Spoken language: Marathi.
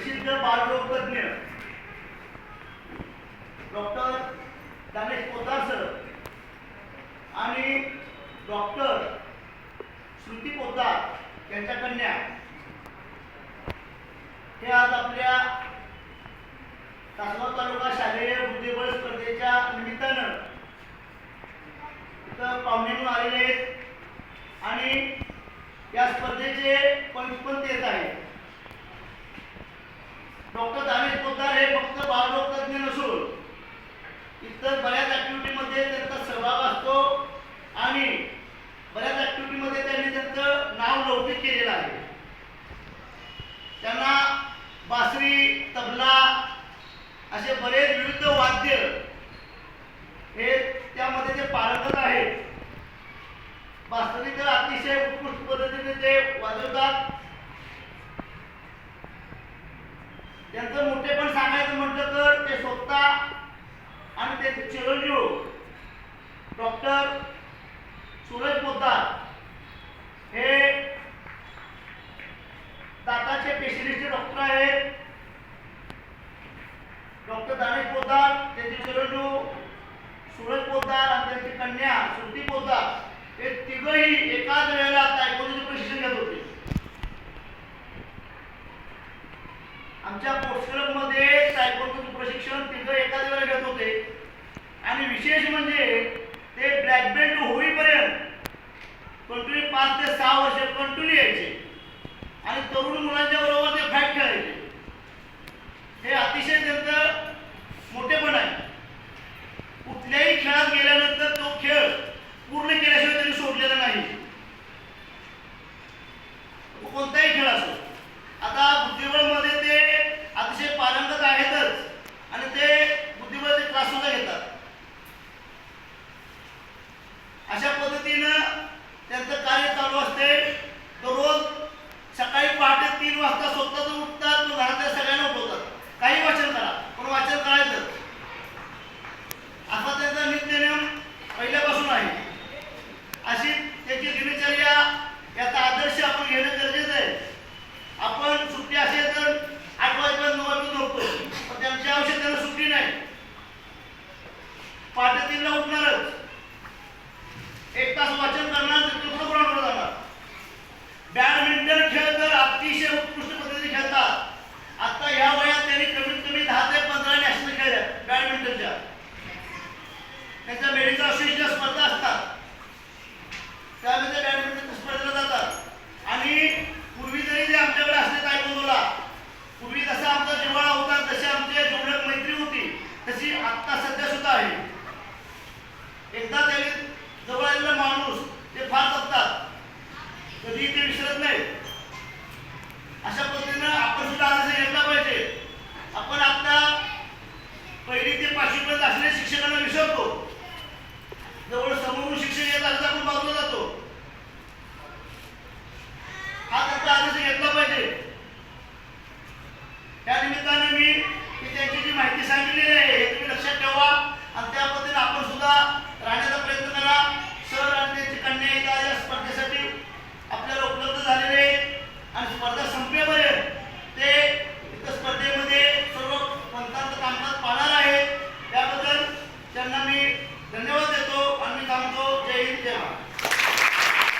प्रसिद्ध बालरोगतज्ञ डॉक्टर दानेश पोतासर सर आणि डॉक्टर श्रुती पोतार यांच्या कन्या. हे आज आपल्या तासगाव तालुका शालेय बुद्धिबळ स्पर्धेच्या निमित्तानं इथं पाहुणे म्हणून आलेले आहेत आणि या स्पर्धेचे पंच येत आहेत. डॉक्टर दानेश पोद्दार हे फक्त बालरोग तज्ज्ञ नसून इतर बऱ्याच ॲक्टिव्हिटीमध्ये त्यांचा सहभाग असतो आणि बऱ्याच ॲक्टिव्हिटीमध्ये त्यांनी त्यांचं नाव लौकिक केलेलं आहे. त्यांना बासरी तबला असे बरेच विविध वाद्य हे त्यामध्ये ते पारंगत आहेत. बासरी तर अतिशय उत्कृष्ट पद्धतीने ते वाजवतात. त्यांचं मोठेपण सांगायचं म्हटलं तर ते स्वतः आणि त्यांचे चिरंजीव डॉक्टर सूरज पोद्दार हे दाताचे स्पेशलिस्ट डॉक्टर आहेत डॉक्टर दानेश पोद्दार त्यांचे चिरंजीव सूरज पोद्दार आणि त्यांची कन्या श्रुती पोद्दार हे तिघही एकाच वेळेस तायकोंडीचे प्रशिक्षण घेत होते आमच्या स्पोर्ट्स क्लबमध्ये प्रशिक्षण तिथं एकाच वेळेला घेत होते. आणि विशेष म्हणजे ते ब्लॅक बेल्ट होईपर्यंत ते